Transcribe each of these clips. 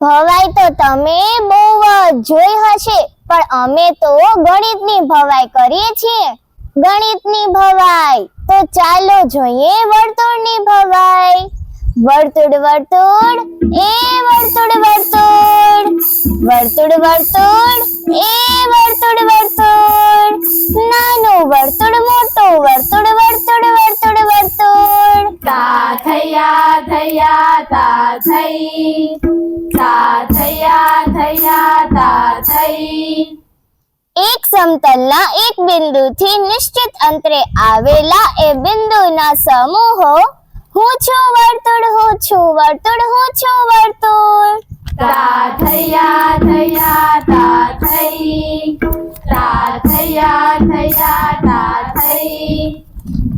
ભવાઈ તો તમે બહુ જોઈ હશે, પણ અમે તો ગણિતની ભવાઈ કરીએ છીએ. ગણિતની ભવાઈ, તો ચાલો જોઈએ વર્તુળની ભવાઈ. વર્તુળ વર્તુળ, એ વર્તુળ વર્તુળ. વર્તુળ વર્તુળ, એ વર્તુળ વર્તુળ. તા થયા થયા તા થઈ તા થયા થયા તા થઈ એક સમતલના એક બિંદુથી નિશ્ચિત અંતરે આવેલા એ બિંદુના સમૂહો હું છું વર્તુળ હું છું વર્તુળ હું છું વર્તુળ તા થયા થયા તા થઈ તા થયા થયા તા થઈ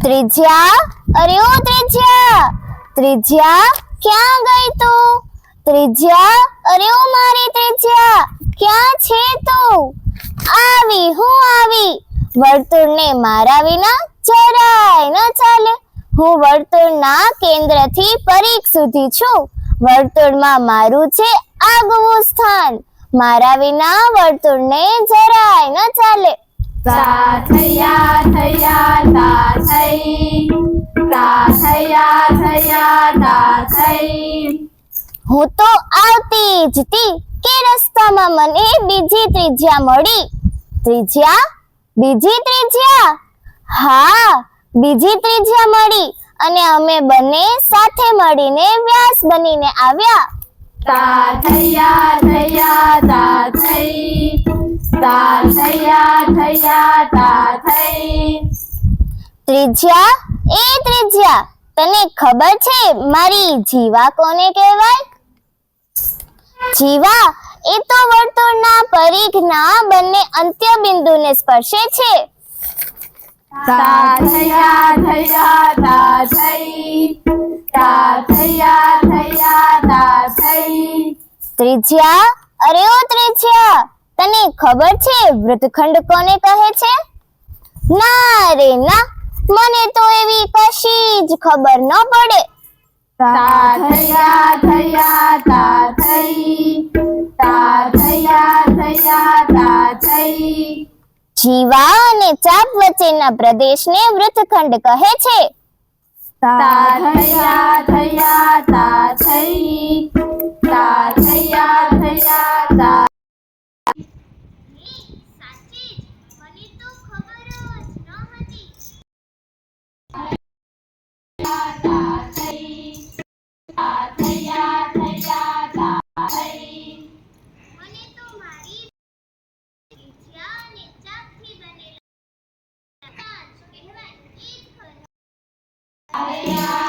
ત્રિજ્યા અરે ઓ ત્રિજ્યા ત્રિજ્યા ક્યાં ગઈ તું? ત્રિજ્યા, અરે ઓ મારી ત્રિજ્યા, ક્યાં છે તું? આવી, હું આવી. વર્તુળને મારા વિના જરાય ન ચાલે. હું વર્તુળના કેન્દ્રથી પરીખ સુધી છું. વર્તુળમાં મારું છે આગવું સ્થાન. મારા વિના વર્તુળને જરાય ન ચાલે. થયા થયા તા થઈ. હું તો આવતી જ તી કે રસ્તામાં મને બીજી ત્રિજ્યા મળી. ત્રિજ્યા? બીજી ત્રિજ્યા? હા બીજી ત્રિજ્યા મળી અને અમે બંને સાથે મળીને વ્યાસ બનીને આવ્યા. તા થયા થયા તા થઈ. તા થયા થયા તા થઈ. ત્રિજ્યા? એ ત્રિજ્યા. તને ખબર છે મારી જીવા કોને કહેવાય? જીવા એ તો વર્તુળના પરિઘના બંને અંત્ય બિંદુને સ્પર્શે છે. તા થયા થયા તા થઈ તા થયા થયા તા થઈ ત્રિજ્યા અરે ઓ ત્રિજ્યા તને ખબર છે વૃતખંડ કોને કહે છે? ના રે ના. મને તો એવી કશી જ ખબર ન પડે. તા થયા થયા તા થઈ તા થયા થયા તા થઈ જીવા અને ચાપ વચ્ચેના પ્રદેશને વૃતખંડ કહે છે. તા થયા થયા તા થઈ તા થયા થયા તા Yeah.